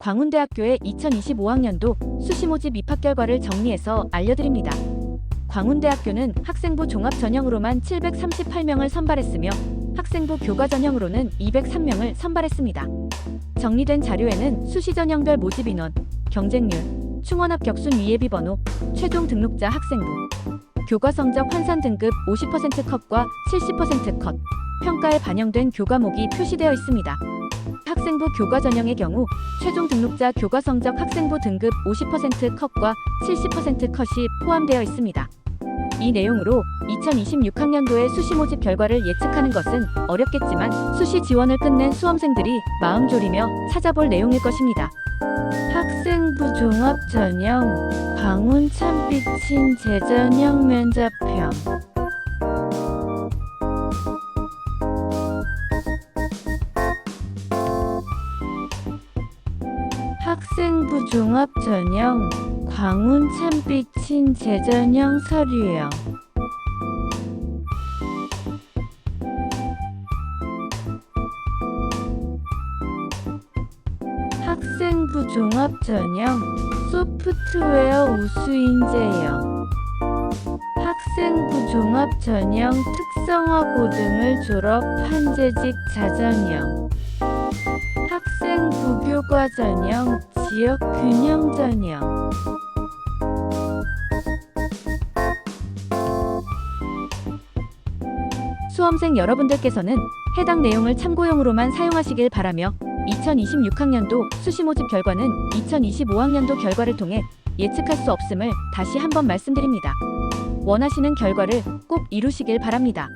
광운대학교의 2025학년도 수시 모집 입학 결과를 정리해서 알려드립니다. 광운대학교는 학생부 종합 전형으로만 738명을 선발했으며 학생부 교과 전형으로는 203명을 선발했습니다. 정리된 자료에는 수시 전형별 모집 인원, 경쟁률, 충원 합격 순 위예비 번호, 최종 등록자 학생부, 교과 성적 환산 등급 50% 컷과 70% 컷, 평가에 반영된 교과목이 표시되어 있습니다. 학생부 교과 전형의 경우 최종 등록자 교과 성적 학생부 등급 50% 컷과 70% 컷이 포함되어 있습니다. 이 내용으로 2026학년도의 수시 모집 결과를 예측하는 것은 어렵겠지만 수시 지원을 끝낸 수험생들이 마음 졸이며 찾아볼 내용일 것입니다. 학생부 종합 전형 광운 참빛인 재전형 면접형 학생부 종합 전형 광운 참빛인 재전형 서류형. 학생부 종합 전형 소프트웨어 우수인재형. 학생부 종합 전형 특성화 고등을 졸업 한 재직 자전형 학생부 교과 전형 지역 균형 전형 수험생 여러분들께서는 해당 내용을 참고용으로만 사용하시길 바라며 2026학년도 수시 모집 결과는 2025학년도 결과를 통해 예측할 수 없음을 다시 한번 말씀드립니다. 원하시는 결과를 꼭 이루시길 바랍니다.